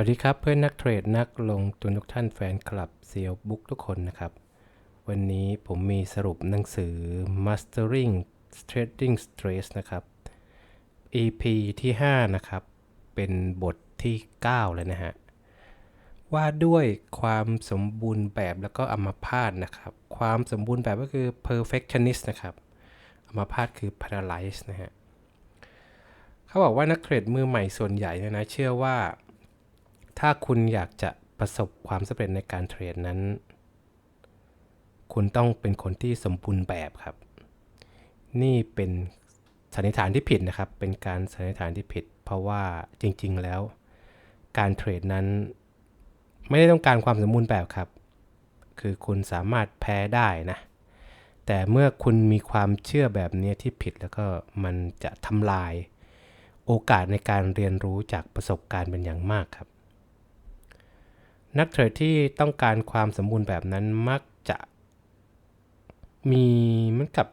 วัสดีครับเพื่อนนักเทรดนักลงทุนทุกท่านแฟนคลับเซียวบุ๊กทุกคนนะครับ วันนี้ผมมีสรุปหนังสือ Mastering Trading Stress นะครับ EP ที่ 5 นะครับ เป็นบทที่ 9 เลยนะฮะ ว่าด้วยความสมบูรณ์แบบแล้วก็อัมพาตนะครับ ความสมบูรณ์แบบก็คือ perfectionist นะครับอัมพาตคือ paralyze นะฮะ เขาบอกว่านักเทรดมือใหม่ส่วนใหญ่เนี่ยนะเชื่อว่า ถ้าคุณอยากจะประสบความสำเร็จในการเทรดนั้น คุณต้องเป็นคนที่สมบูรณ์แบบครับ นี่เป็นสันนิษฐานที่ผิดนะครับ เป็นการสันนิษฐานที่ผิด เพราะว่าจริง ๆ แล้ว การเทรดนั้น ไม่ได้ต้องการความสมบูรณ์แบบครับ คือคุณสามารถแพ้ได้นะ แต่เมื่อคุณมีความเชื่อแบบนี้ที่ผิดแล้วก็มันจะทำลาย โอกาสในการเรียนรู้จากประสบการณ์เป็นอย่างมากครับ นักเทรดที่ต้องการความสมบูรณ์แบบนั้นมักจะมีเหมือนกับ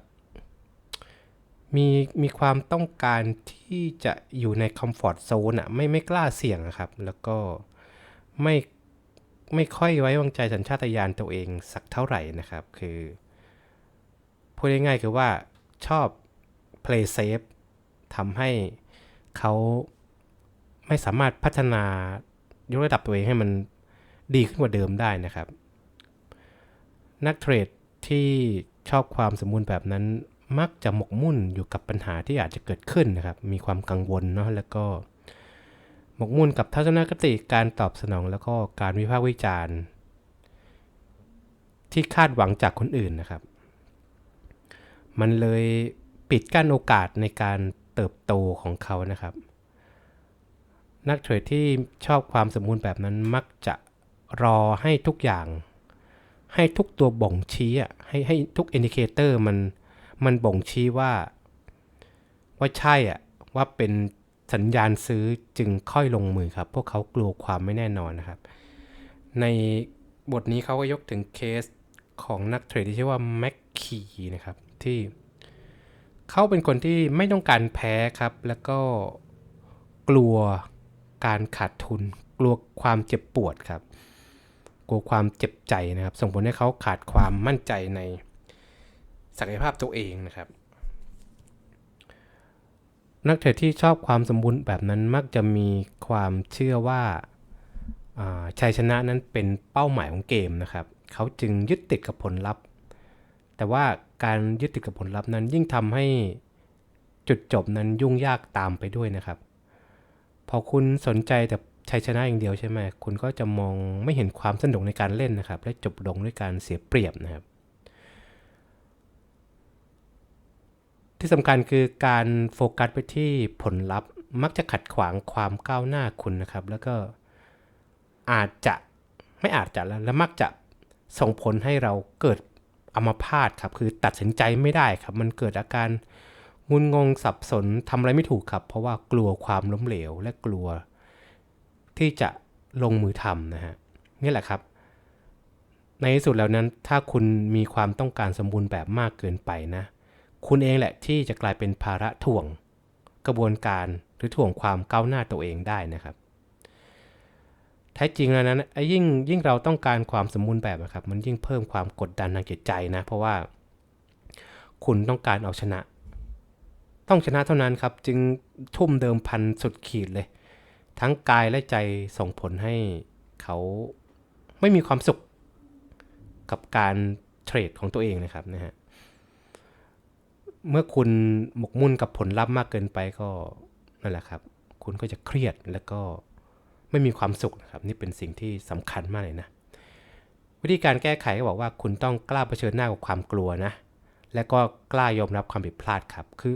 มีมีความต้องการที่จะอยู่ในคอมฟอร์ z โซนอะไม่ไม่กล้าเสี่ยงอะครับ แล้วก็ไม่ไม่ค่อยไว้วางใจสัญชาตญาณตัวเองสักเท่าไหร่นะครับ คือพูดง่ายๆคือว่าชอบ play safe ทำให้เขาไม่สามารถพัฒนายกระดับตัวเองให้มัน ดีขึ้นกว่าเดิมได้นะครับ นักเทรดที่ชอบความสมบูรณ์แบบนั้น มักจะหมกมุ่นอยู่กับปัญหาที่อาจจะเกิดขึ้นนะครับ มีความกังวลเนาะแล้วก็หมกมุ่นกับทัศนคติการตอบสนองแล้วก็การวิพากษ์วิจารณ์ ที่คาดหวังจากคนอื่นนะครับ มันเลยปิดกั้นโอกาสในการเติบโตของเขานะครับ นักเทรดที่ชอบความสมบูรณ์แบบนั้นมักจะ รอให้ทุกอย่าง ให้ทุกตัวบ่งชี้อะให้ให้ทุกอินดิเคเตอร์มันมันบ่งชี้ว่า ว่าใช่อะว่าเป็นสัญญาณซื้อจึงค่อยลงมือครับ พวกเขากลัวความไม่แน่นอนนะครับ ในบทนี้เขาก็ยกถึงเคสของนักเทรดที่ชื่อว่าแม็กคีนะครับ ที่เขาเป็นคนที่ไม่ต้องการแพ้ครับ แล้วก็กลัวการขาดทุน กลัวความเจ็บปวดครับ ลัวความเจ็บใจนะครับ ส่งผลให้เขาขาดความมั่นใจในศักยภาพตัวเองนะครับ นักเทรดที่ชอบความสมบูรณ์แบบนั้นมักจะมีความเชื่อว่าชัยชนะนั้นเป็นเป้าหมายของเกมนะครับ เขาจึงยึดติดกับผลลัพธ์ แต่ว่าการยึดติดกับผลลัพธ์นั้นยิ่งทำให้จุดจบนั้นยุ่งยากตามไปด้วยนะครับ พอคุณสนใจแต่ ชัยชนะอย่างเดียวใช่ไหมคุณก็จะมองไม่เห็นความสนุกในการเล่นนะครับ และจบลงด้วยการเสียเปรียบนะครับ ที่สำคัญคือการโฟกัสไปที่ผลลัพธ์ มักจะขัดขวางความก้าวหน้าคุณนะครับ แล้วก็อาจจะไม่อาจจะแล้วและมักจะส่งผลให้เราเกิดอัมพาตครับ คือตัดสินใจไม่ได้ครับ มันเกิดอาการงุนงงสับสนทำอะไรไม่ถูกครับ เพราะว่ากลัวความล้มเหลวและกลัว ที่จะลงมือทำนะฮะนี่แหละครับ ในที่สุดแล้วนั้นถ้าคุณมีความต้องการสมบูรณ์แบบมากเกินไปนะ คุณเองแหละที่จะกลายเป็นภาระถ่วง กระบวนการหรือถ่วงความก้าวหน้าตัวเองได้นะครับแท้จริงแล้วนั้นยิ่งยิ่งเราต้องการความสมบูรณ์แบบนะครับ มันยิ่งเพิ่มความกดดันทางจิตใจนะ เพราะว่า คุณต้องการเอาชนะ ต้องชนะเท่านั้นครับ จึงทุ่มเดิมพันสุดขีดเลย ทั้งกายและใจส่งผลให้เขาไม่มีความสุขกับการเทรดของตัวเองนะครับนะฮะเมื่อคุณหมกมุ่นกับผลลัพธ์มากเกินไปก็นั่นแหละครับ คุณก็จะเครียดแล้วก็ไม่มีความสุขนะครับ นี่เป็นสิ่งที่สำคัญมากเลยนะ วิธีการแก้ไขก็บอกว่าคุณต้องกล้าเผชิญหน้ากับความกลัวนะ และก็กล้ายอมรับความผิดพลาดครับ คือ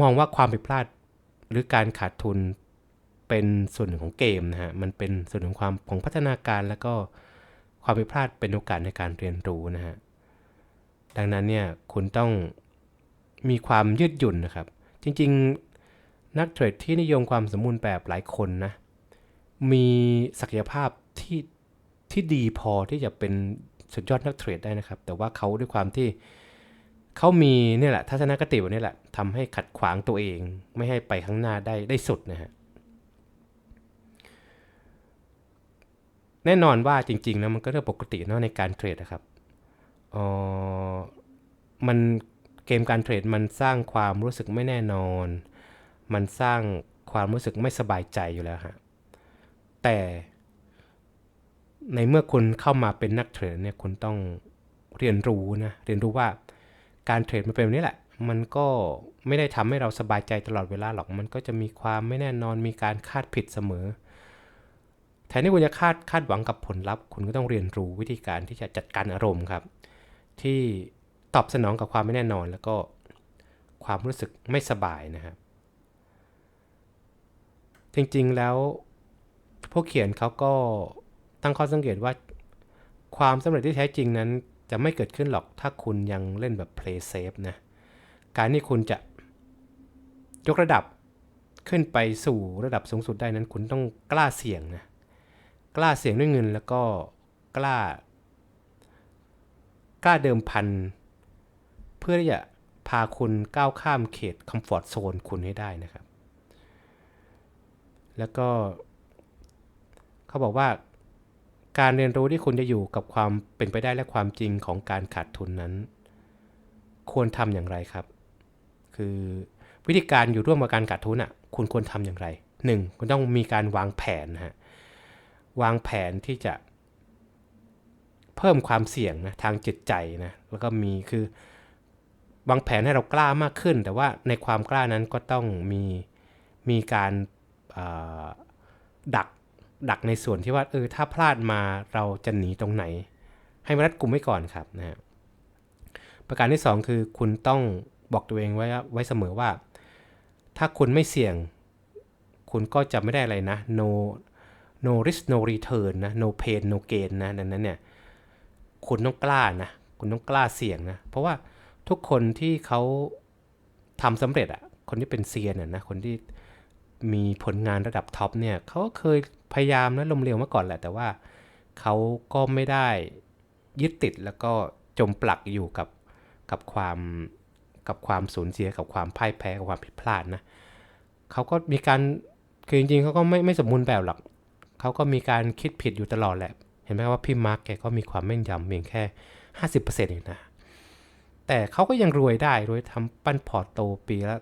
มองว่าความผิดพลาดหรือการขาดทุน เป็นส่วนหนึ่งของเกมนะฮะ มันเป็นส่วนหนึ่งของความของพัฒนาการแล้วก็ความผิดพลาดเป็นโอกาสในการเรียนรู้นะฮะ ดังนั้นเนี่ยคุณต้องมีความยืดหยุ่นนะครับ จริงๆ นักเทรดที่นิยมความสมบูรณ์แบบหลายคนนะ มีศักยภาพที่ที่ดีพอที่จะเป็นสุดยอดนักเทรดได้นะครับ แต่ว่าเขาด้วยความที่เขามีเนี่ยแหละทัศนคติแบบนี้แหละทำให้ขัดขวางตัวเอง ไม่ให้ไปข้างหน้าได้ได้สุดนะฮะ แน่นอนว่าจริงๆแล้วมันก็เรื่องปกติเนาะในการเทรดนะครับออมันเกมการเทรดมันสร้างความรู้สึกไม่แน่นอน มันสร้างความรู้สึกไม่สบายใจอยู่แล้วฮะ แต่ในเมื่อคุณเข้ามาเป็นนักเทรดเนี่ยคุณต้องเรียนรู้นะ เรียนรู้ว่าการเทรดมันเป็นแบบนี้แหละ มันก็ไม่ได้ทำให้เราสบายใจตลอดเวลาหรอก มันก็จะมีความไม่แน่นอน มีการคาดผิดเสมอ แทนที่คุณจะคาดคาดหวังกับผลลัพธ์ คุณก็ต้องเรียนรู้วิธีการที่จะจัดการอารมณ์ครับ ที่ตอบสนองกับความไม่แน่นอน แล้วก็ความรู้สึกไม่สบายนะครับจริงๆแล้วผู้เขียนเขาก็ตั้งข้อสังเกตว่า ความสำเร็จที่แท้จริงนั้น จะไม่เกิดขึ้นหรอกถ้าคุณยังเล่นแบบ play safe นะ การที่คุณจะยกระดับขึ้นไปสู่ระดับสูงสุดได้นั้น คุณต้องกล้าเสี่ยงนะ กล้าเสี่ยงด้วยเงินแล้วก็กล้ากล้าเดิมพัน เพื่อที่จะพาคุณก้าวข้ามเขตคอมฟอร์ทโซนคุณให้ได้นะครับ แล้วก็เขาบอกว่าการเรียนรู้ที่คุณจะอยู่กับความเป็นไปได้และความจริงของการขาดทุนนั้น ควรทำอย่างไรครับ คือวิธีการอยู่ร่วมกับการขาดทุนอะ คุณควรทำอย่างไร 1. คุณต้องมีการวางแผนนะฮะ วางแผนที่จะ เพิ่มความเสี่ยงนะทางจิตใจนะแล้วก็มีคือ วางแผนให้เรากล้ามากขึ้น แต่ว่าในความกล้านั้นก็ต้องมีมีการดักดักในส่วนที่ว่าเออถ้าพลาดมาเราจะหนีตรงไหน ให้มรัดกลุ่มไว้ก่อนครับนะฮะประการที่ 2 คือคุณต้องบอกตัวเองไว้ไว้เสมอว่า ถ้าคุณไม่เสี่ยง คุณก็จะไม่ได้อะไรนะ no no risk no return นะ no pain no gain นะดังนั้นเนี่ยคุณต้องกล้านะ คุณต้องกล้าเสี่ยงนะ เพราะว่าทุกคนที่เขาทำสำเร็จอะคนที่เป็นเซียนนะ คนที่มีผลงานระดับท็อปเนี่ยเขาเคยพยายามนะลมเร็วมาก่อนแหละ แต่ว่าเขาก็ไม่ได้ยึดติดแล้วก็จมปลักอยู่กับกับความกับความสูญเสียกับความพ่ายแพ้กับความผิดพลาดนะเขาก็มีการคือจริงๆเขาก็ไม่ไม่สมบูรณ์แบบหรอก เขาก็มีการคิดผิดอยู่ตลอดแหละ เห็นไหมว่าพี่มาร์กแกก็มีความแม่นยำเพียงแค่ 50%เองนะ แต่เขาก็ยังรวยได้รวยทำปั้นพอร์ตโตปีละ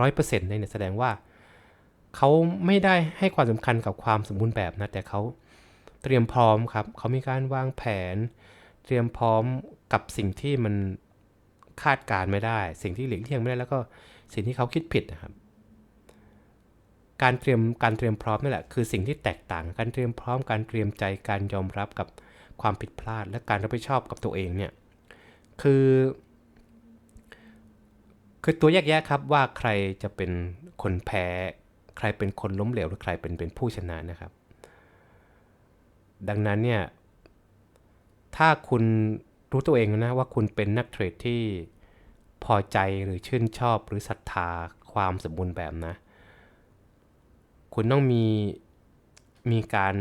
ร้อยเปอร์เซ็นต์เนี่ยแสดงว่าเขาไม่ได้ให้ความสำคัญกับความสมบูรณ์แบบนะ แต่เขาเตรียมพร้อมครับเขามีการวางแผน เตรียมพร้อมกับสิ่งที่มันคาดการไม่ได้ สิ่งที่หลีกเลี่ยงไม่ได้แล้วก็สิ่งที่เขาคิดผิดนะครับ การเตรียมการเตรียมพร้อมนี่แหละคือสิ่งที่แตกต่างการเตรียมพร้อมการเตรียมใจการยอมรับกับความผิดพลาด และการรับผิดชอบกับตัวเองเนี่ยคือคือตัวแยกแยะครับว่าใครจะเป็นคนแพ้ ใครเป็นคนล้มเหลวหรือใครเป็นเป็นผู้ชนะนะครับ ดังนั้นเนี่ยถ้าคุณรู้ตัวเองนะว่าคุณเป็นนักเทรดที่พอใจหรือชื่นชอบหรือศรัทธาความสมบูรณ์แบบนะ คุณต้องมีมีการ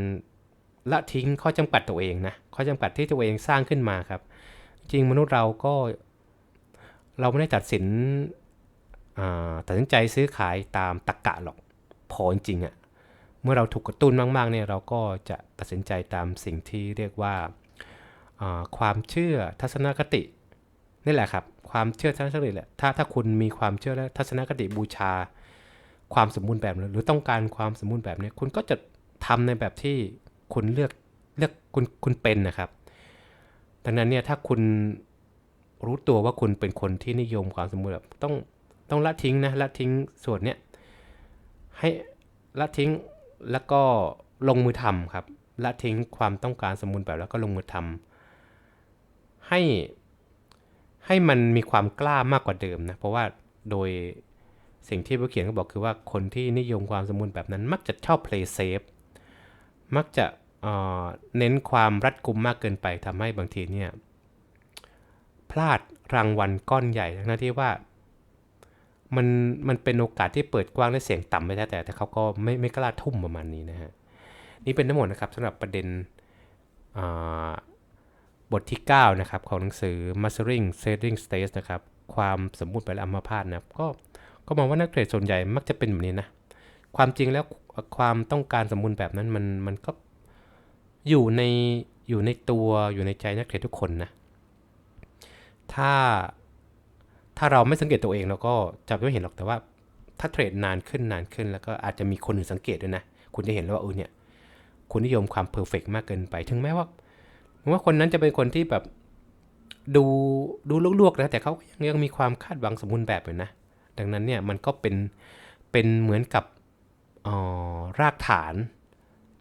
ละทิ้งข้อจำกัดตัวเองนะข้อจำกัดที่ตัวเองสร้างขึ้นมาครับ จริงมนุษย์เราก็เราไม่ได้ตัดสินตัดสินใจซื้อขายตามตะกกะหรอกพอจริงๆอะ่ะเมื่อเราถูกกระตุ้นมากๆเนี่ยเราก็จะตัดสินใจตามสิ่งที่เรียกว่าความเชื่อทัศนคตินี่แหละครับ ความเชื่อทัศนคติแหละถ้าถ้าคุณมีความเชื่อและทัศนคติบูชา ความสมบูรณ์แบบหรือต้องการความสมบูรณ์แบบเนี้คุณก็จะทำในแบบที่คุณเลือกเลือกคุณคุณเป็นนะครับ ดังนั้นเนี่ยถ้าคุณรู้ตัวว่าคุณเป็นคนที่นิยมความสมบูรณ์แบบต้องต้องละทิ้งนะละทิ้งส่วนเนี้ยให้ละทิ้งแล้วก็ลงมือทำครับละทิ้งความต้องการสมบูรณ์แบบแล้วก็ลงมือทำให้ให้มันมีความกล้ามากกว่าเดิมนะเพราะว่าโดย สิ่งที่ผู้เขียนก็บอกคือว่าคนที่นิยมความสมบูรณ์แบบนั้น มักจะชอบ play safe มักจะเเน้นความรัดกุมมากเกินไปทำให้บางทีเนี่ยพลาดรางวัลก้อนใหญ่ทั้งที่ว่ามันมันเป็นโอกาสที่เปิดกว้างและเสียงต่ำไม่ได้แต่แต่เขาก็ไม่ไม่กล้าทุ่มประมาณนี้นะฮะนี่เป็นทั้งหมดนะครับสำหรับประเด็นบทที่ 9 นะครับ ของหนังสือ Mastering Trading Stage นะครับ ความสมบูรณ์แบบอัมพาตนะก็ ก็มองว่านักเทรดส่วนใหญ่มักจะเป็นแบบนี้นะ ความจริงแล้วความต้องการสมบูรณ์แบบนั้นมันมันก็อยู่ในอยู่ในตัวอยู่ในใจนักเทรดทุกคนนะ ถ้าถ้าเราไม่สังเกตตัวเองเราก็จะไม่เห็นหรอกแต่ว่า ถ้าเทรดนานขึ้นนานขึ้น แล้วก็อาจจะมีคนอื่นสังเกตด้วยนะ คุณจะเห็นแล้วว่าเออเนี่ยคุณนิยมความเพอร์เฟกมากเกินไป ถึงแม้ว่าว่าคนนั้นจะเป็นคนที่แบบดูดูลวกๆนะแต่เขายังยังมีความคาดหวังสมบูรณ์แบบอยู่นะ ดังนั้นเนี่ยมันก็เป็นเป็นเหมือนกับออรากฐาน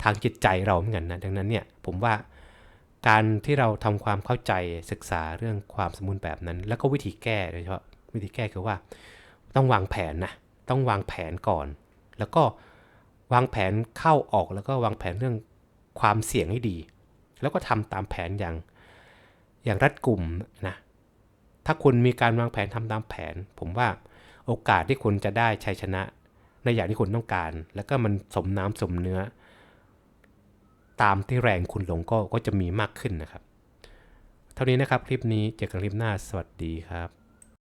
ทางจิตใจเราเหมือนกันนะดังนั้นเนี่ยผมว่าการที่เราทำความเข้าใจศึกษาเรื่องความสมบูรณ์แบบนั้น แล้วก็วิธีแก้โดยเฉพาะวิธีแก้คือว่าต้องวางแผนนะต้องวางแผนก่อน แล้วก็วางแผนเข้าออกแล้วก็วางแผนเรื่องความเสี่ยงให้ดี แล้วก็ทำตามแผนอย่างอย่างรัดกลุ่มนะถ้าคุณมีการวางแผนทำตามแผน ผมว่า โอกาสที่คุณจะได้ชัยชนะ ในอย่างที่คุณต้องการ แล้วก็มันสมน้ำสมเนื้อ ตามที่แรงคุณลงก็ก็จะมีมากขึ้นนะครับ เท่านี้นะครับคลิปนี้เจอกันคลิปหน้าสวัสดีครับ